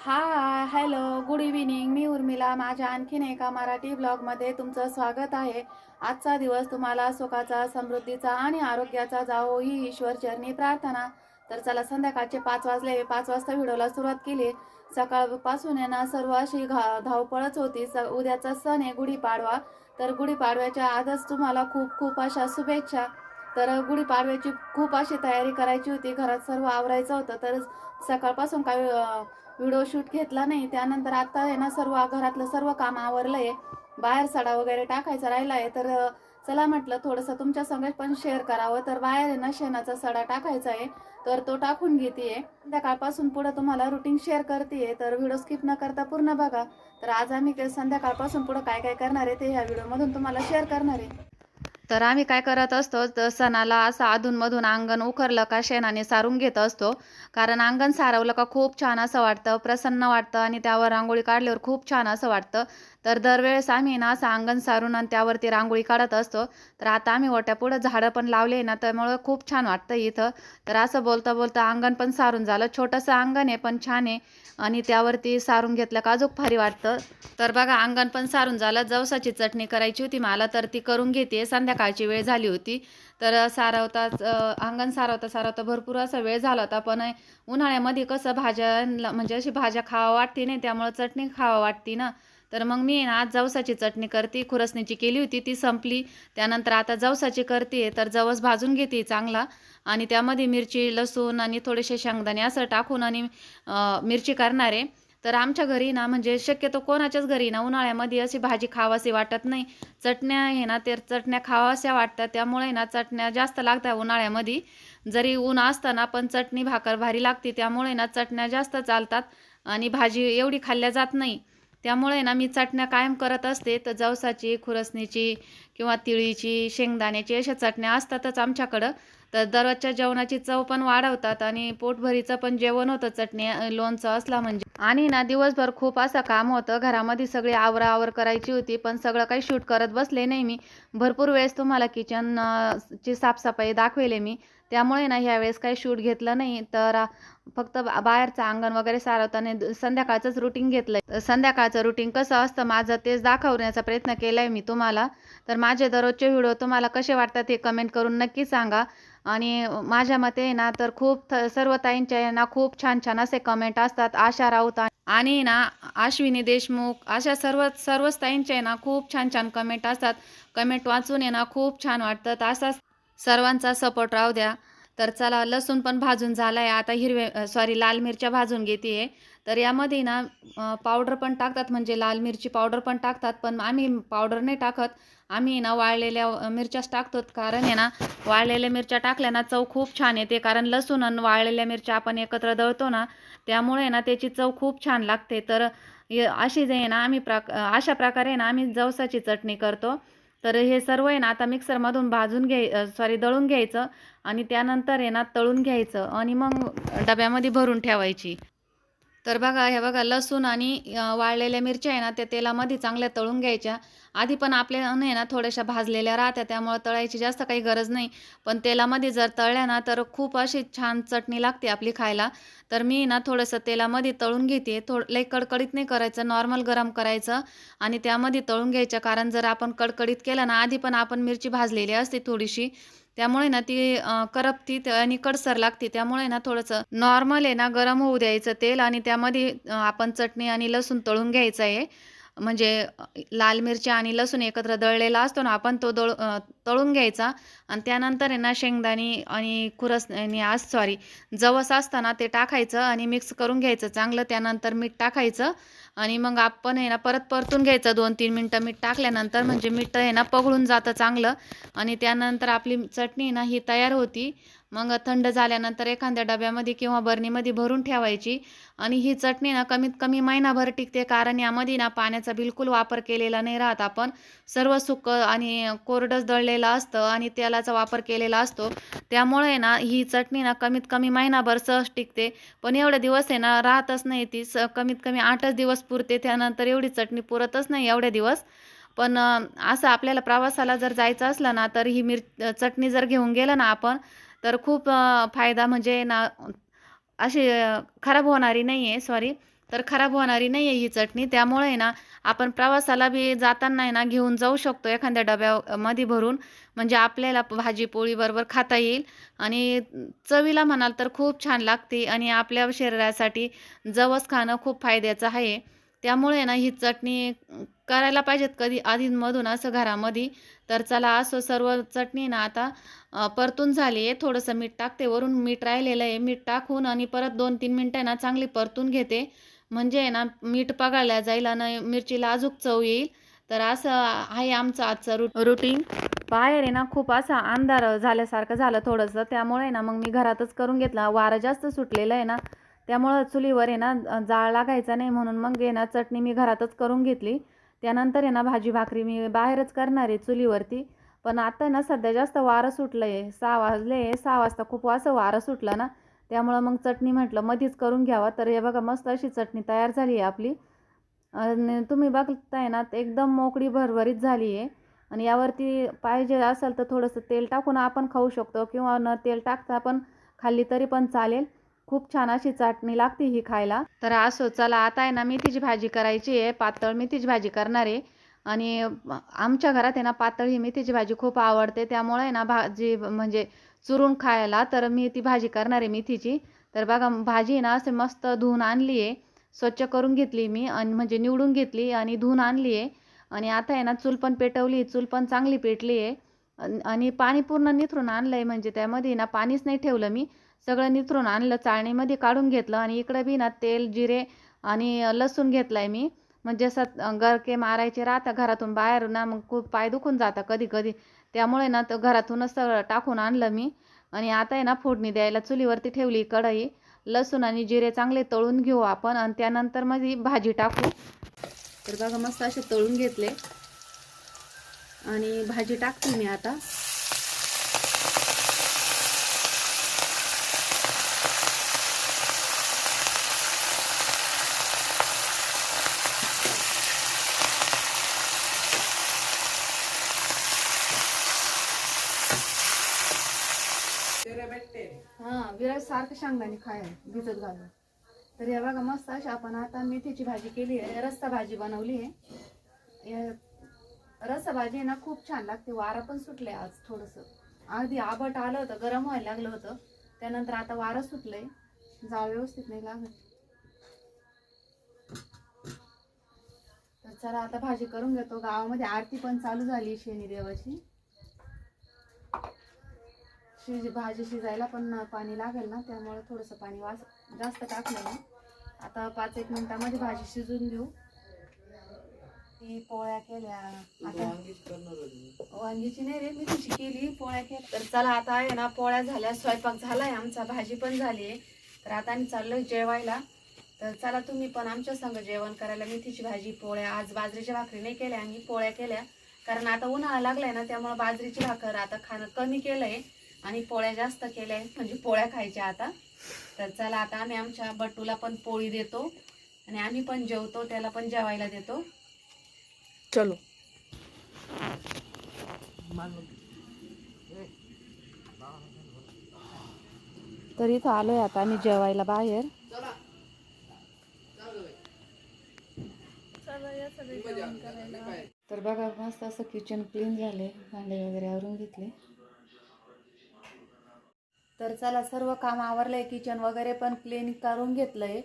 हाय hello good evening मी उर्मिला. माझ्या आणखीन एका मराठी ब्लॉगमध्ये तुमचं स्वागत आहे. आजचा दिवस तुम्हाला सुखाचा समृद्धीचा आणि आरोग्याचा जावो ही ईश्वर चरणी प्रार्थना. तर चला संध्याकाळचे पाच वाजले. पाच वाजता व्हिडिओला सुरुवात केली. सकाळपासून आहे ना सर्व अशी घा धावपळच होती. स उद्याचा सण आहे गुढीपाडवा. तर गुढीपाडव्याच्या आजच तुम्हाला खूप खूप अशा शुभेच्छा. तर गुढीपाडव्याची खूप अशी तयारी करायची होती. घरात सर्व आवरायचं होतं. तर सकाळपासून काही व्हिडिओ शूट घेतला नाही त्यानंतर आता आहे ना सर्व घरातलं सर्व काम आवरलंय. बाहेर सडा वगैरे टाकायचा राहिला आहे तर चला म्हटलं थोडंसं तुमच्या संगत पण शेअर करावं. तर बाहेर आहे ना शेणाचा सडा टाकायचा आहे तर तो टाकून घेते संध्याकाळपासून पुढे तुम्हाला रुटीन शेअर करते तर व्हिडिओ स्किप न करता पूर्ण बघा. तर आज आम्ही संध्याकाळपासून पुढे काय काय करणार आहे ते ह्या व्हिडिओमधून तुम्हाला शेअर करणार आहे. तर आम्ही काय करत असतो तर सणाला असं अधूनमधून अंगण उखरलं का शेणाने सारून घेत असतो. कारण अंगण सारवलं का खूप छान असं वाटतं प्रसन्न वाटतं आणि त्यावर रांगोळी काढल्यावर खूप छान असं वाटतं. तर दरवेळेस आम्ही ना असं अंगण सारून आणि त्यावरती रांगोळी काढत असतो. तर आता आम्ही ओट्यापुढं झाडं पण लावले ना त्यामुळं खूप छान वाटतं इथं. तर असं बोलता बोलता अंगण पण सारून झालं. छोटंसं अंगण आहे पण छान आहे आणि त्यावरती सारून घेतलं का अजून भारी वाटतं. तर बघा अंगण पण सारून झालं. जवसाची चटणी करायची होती मला तर ती करून घेते. संध्याकाळ संध्याकाळची वेळ झाली होती. तर सारवताच अंगण सारवता सारवता भरपूर असा वेळ झाला होता. पण उन्हाळ्यामध्ये कसं भाज्या म्हणजे अशी भाज्या खावा वाटते नाही त्यामुळं चटणी खावा वाटते ना. तर मग मी ना आज जवसाची चटणी करते. खुरसणीची केली होती ती संपली. त्यानंतर आता जवसाची करते. तर जवस भाजून घेते चांगला. आणि त्यामध्ये मिरची लसूण आणि थोडेसे शेंगदाणे असं टाकून आणि मिरची करणार आहे. तर आमच्या घरी ना म्हणजे शक्यतो कोणाच्याच घरी ना उन्हाळ्यामध्ये अशी भाजी खावासी वाटत नाही. चटण्या आहे ना ते चटण्या खावास्या वाटतात. त्यामुळे ना चटण्या जास्त लागतात उन्हाळ्यामध्ये. जरी ऊन असताना पण चटणी भाकर भारी लागते. त्यामुळे ना चटण्या जास्त चालतात आणि भाजी एवढी खाल्ल्या जात नाही. त्यामुळे ना मी चटण्या कायम करत असते. तर जवसाची खुरसणीची किंवा तिळीची शेंगदाण्याची अशा चटण्या असतातच आमच्याकडं. तर दररोजच्या जेवणाची चव पण वाढवतात आणि पोटभरीचं पण जेवण होतं चटणी लोणचं असला म्हणजे. आणि ना दिवसभर खूप असं काम होतं. घरामध्ये सगळी आवरा आवर करायची होती पण सगळं काही शूट करत बसले नाही मी. भरपूर वेळेस तुम्हाला किचन ची साफसफाई दाखवेले मी. त्यामुळे ना ह्यावेळेस काही शूट घेतलं नाही. तर फक्त बा- बाहेरचं अंगण वगैरे सारवताना संध्याकाळचंच रुटीन घेतलंय. संध्याकाळचं रुटीन कसं असतं माझं तेच दाखवण्याचा प्रयत्न केलाय मी तुम्हाला. तर माझे दररोजचे व्हिडिओ तुम्हाला कसे वाटतात हे कमेंट करून नक्की सांगा. आणि माझ्या मते आहे ना तर खूप सर्व ताईंच्या आहे ना खूप छान छान असे कमेंट असतात आशा राऊत आणि ना आश्विनी देशमुख अशा सर्व सर्वच ताईंच्या आहे ना खूप छान छान कमेंट असतात. कमेंट वाचून आहे ना खूप छान वाटतात. असाच सर्वांचा सपोर्ट राहू द्या. तर चला लसूण पण भाजून झाला आहे आता हिरवे सॉरी लाल मिरच्या भाजून घेते आहे तर यामध्ये ना पावडर पण टाकतात म्हणजे लाल मिरची पावडर पण टाकतात पण आम्ही पावडर नाही टाकत. आम्ही ना वाळलेल्या मिरच्याच टाकतो कारण आहे ना वाळलेल्या मिरच्या टाकल्या ना चव खूप छान येते. कारण लसूण आणि वाळलेल्या मिरच्या आपण एकत्र दळतो ना त्यामुळे ना त्याची चव खूप छान लागते. तर अशी जे आहे ना आम्ही प्रा अशा प्रकारे ना आम्ही जवसाची चटणी करतो. तर हे सर्व आहे ना आता मिक्सरमधून भाजून घ्याय सॉरी दळून घ्यायचं आणि त्यानंतर आहे ना तळून घ्यायचं आणि मग डब्यामध्ये भरून ठेवायची. तर बघा हे बघा लसूण आणि वाळलेल्या मिरच्या आहे ना त्या तेलामध्ये चांगल्या तळून घ्यायच्या. आधी पण आपल्या नाही ना थोड्याशा भाजलेल्या राहत्या त्यामुळे तळायची जास्त काही गरज नाही. पण तेलामध्ये जर तळल्या ना तर खूप अशी छान चटणी लागते आपली खायला. तर मी ना थोडंसं तेलामध्ये तळून घेते. थोडं लई कडकडीत नाही करायचं नॉर्मल गरम करायचं. आणि त्यामध्ये तळून घ्यायचं कारण जर आपण कडकडीत केलं ना आधी पण आपण मिरची भाजलेली असते थोडीशी. त्यामुळे ना ती करपती आणि कडसर लागते. त्यामुळे ना थोडंसं नॉर्मल आहे ना गरम होऊ द्यायचं तेल आणि त्यामध्ये आपण चटणी आणि लसूण तळून घ्यायचं आहे. म्हणजे लाल मिरच्या आणि लसूण एकत्र दळलेला असतो ना आपण तो दळ तळून घ्यायचा. आणि त्यानंतर आहे ना शेंगदाणी आणि खुरस आणि आज सॉरी जवस असताना ते टाकायचं आणि मिक्स करून घ्यायचं. चांगलं त्यानंतर मीठ टाकायचं. आणि मग आपण आहे ना परत परतून घ्यायचं दोन तीन मिनटं मीठ टाकल्यानंतर म्हणजे मीठ आहे ना पगळून जातं चांगलं. आणि त्यानंतर आपली चटणी ना ही तयार होती. मग थंड झाल्यानंतर एखाद्या डब्यामध्ये किंवा बरणीमध्ये भरून ठेवायची. आणि ही चटणी ना कमीत कमी महिनाभर टिकते. कारण यामध्ये ना पाण्याचा बिलकुल वापर केलेला नाही राहत आपण. सर्व सुकं आणि कोरडंच दळलेलं असतं आणि तेलाचा वापर केलेला असतो. त्यामुळे ना ही चटणी ना कमीत कमी महिनाभर सहज टिकते. पण एवढे दिवस आहे ना राहतच नाही ती. स कमीत कमी आठच दिवस पुरते. त्यानंतर एवढी चटणी पुरतच नाही एवढे दिवस. पण असं आपल्याला प्रवासाला जर जायचं असलं ना तर ही मिर चटणी जर घेऊन गेलं ना आपण तर खूप फायदा म्हणजे ना अशी खराब होणारी नाही आहे सॉरी तर खराब होणारी नाही आहे ही चटणी. त्यामुळे आहे ना आपण प्रवासाला बी जाताना आहे ना घेऊन जाऊ शकतो एखाद्या डब्यामध्ये भरून. म्हणजे आपल्याला भाजी बरोबर खाता येईल. आणि चवीला म्हणाल तर खूप छान लागते आणि आपल्या शरीरासाठी जवस खाणं खूप फायद्याचं आहे. त्यामुळे ना ही चटणी करायला पाहिजेत कधी आधीमधून असं घरामध्ये. तर चला असं सर्व चटणी ना आता परतून झाली आहे. थोडंसं मीठ टाकते. वरून मीठ राहिलेलं आहे. मीठ टाकून आणि परत दोन तीन मिनटं ना चांगली परतून घेते. म्हणजे आहे ना मीठ पगाळल्या जाईल आणि मिरचीला अजूक चव येईल. तर असं आहे आमचं आजचं रु रुटीन बाहेर आहे ना खूप असा अंधार झाल्यासारखं झालं थोडंसं. त्यामुळे आहे ना मग मी घरातच करून घेतला. वारं जास्त सुटलेलं आहे ना त्यामुळं चुलीवर आहे ना जाळ लागायचा नाही म्हणून मग आहे ना चटणी मी घरातच करून घेतली. त्यानंतर आहे ना भाजी भाकरी मी बाहेरच करणार आहे चुलीवरती. पण आता ना सध्या जास्त वारं सुटलं आहे सहा वाजले सहा वाजता खूप असं वारं सुटलं ना त्यामुळं मग चटणी म्हटलं मध्येच करून घ्यावा. तर हे बघा मस्त अशी चटणी तयार झाली आहे आपली. आणि तुम्ही बघताय ना एकदम मोकळी भरभरीत झाली आहे. आणि यावरती पाहिजे असेल तर थोडंसं तेल टाकून आपण खाऊ शकतो किंवा न तेल टाकता पण खाल्ली तरी पण चालेल. खूप छान अशी चटणी लागते ही खायला. तर असो चला आता आहे ना मेथीची भाजी करायची आहे. पातळ मेथीची भाजी करणार आहे. आणि आमच्या घरात आहे ना पातळी ही मेथीची भाजी खूप आवडते. त्यामुळे आहे ना भाजी म्हणजे चुरून खायला तर मी ती भाजी करणार आहे मेथीची. तर बघा भाजी आहे ना असे मस्त धुवून आणली आहे. स्वच्छ करून घेतली मी आणि म्हणजे निवडून घेतली आणि धुवून आणली आहे. आणि आता आहे ना चूल पण पेटवली चूल पण चांगली पेटली आहे. आणि पाणी पूर्ण निथरून आणलं आहे. म्हणजे त्यामध्ये ना पाणीच नाही ठेवलं मी. सगळं निथरून आणलं चाळणीमध्ये काढून घेतलं आणि इकडे बी ना तेल जिरे आणि लसूण घेतलं आहे मी. म्हणजे जसं गरके मारायचे राहता घरातून बाहेर ना मग खूप पाय दुखून जाता कधी कधी त्यामुळे ना तर घरातूनच सगळं टाकून आणलं मी. आणि आता आहे ना फोडणी द्यायला चुलीवरती ठेवली कढई लसूण आणि जिरे चांगले तळून घेऊ आपण आणि त्यानंतर मग ही भाजी टाकू. तर बघा मस्त असे तळून घेतले. आणि भाजी टाकते मी आता. हा विराज सारखं शेंगदाणे खाय भिजत घालून. तर हे बघा मस्त अशी आपण आता मेथीची भाजी केली आहे रस्सा भाजी बनवली आहे. हे रस्सा भाजी आहे ना खूप छान लागते वारा पण सुटले आज थोडंसं. अगदी आबट आलं होतं गरम व्हायला लागलं होतं. त्यानंतर आता वारं सुटलंय जाळ व्यवस्थित नाही लागत. तर चला आता भाजी करून घेतो. गावामध्ये आरती पण चालू झाली शनी देवाची शिज भाजी शिजायला पण पाणी लागेल ना त्यामुळे थोडंसं पाणी वास जास्त टाकलं ना आता पाच एक मिनिटामध्ये भाजी शिजून घेऊ. ती पोळ्या केल्या. आता वांगीची नाही रे मी तुझी केली पोळ्या केल्या. तर चला आता आहे ना पोळ्या झाल्या स्वयंपाक झालाय आमचा भाजी पण झाली आहे. तर आता आम्ही चाललोय जेवायला. तर चला तुम्ही पण आमच्या संग जेवण करायला. मेथीची भाजी पोळ्या आज बाजरीच्या भाकरी नाही केल्या आम्ही पोळ्या केल्या. कारण आता उन्हाळा लागलाय ना त्यामुळे बाजरीची भाकर आता खाणं कमी केलंय. आणि पोळ्या जास्त केल्या आहेत म्हणजे पोळ्या खायच्या आता. तर चला आता आम्ही आमच्या बटूला पण पोळी देतो आणि आम्ही पण जेवतो त्याला पण जेवायला देतो. चलो. तर इथं आलोय आता आम्ही जेवायला बाहेर. तर बघा मस्त असं किचन क्लीन झाले भांडे वगैरे आवरून घेतले. तर चला सर्व काम आवरलंय किचन वगैरे पण क्लीन करून घेतलंय.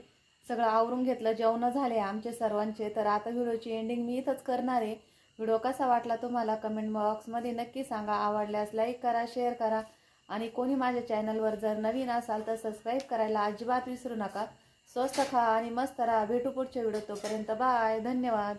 सगळं आवरून घेतलं जेवणं झाले आमचे सर्वांचे. तर आता व्हिडिओची एंडिंग मी इथंच करणार आहे. व्हिडिओ कसा वाटला तुम्हाला कमेंट बॉक्समध्ये नक्की सांगा. आवडल्यास लाईक करा शेअर करा. आणि कोणी माझ्या चॅनलवर जर नवीन असाल तर सबस्क्राईब करायला अजिबात विसरू नका. स्वस्त खा आणि मस्त राहा. भेटू पुढच्या व्हिडिओ तोपर्यंत बाय धन्यवाद.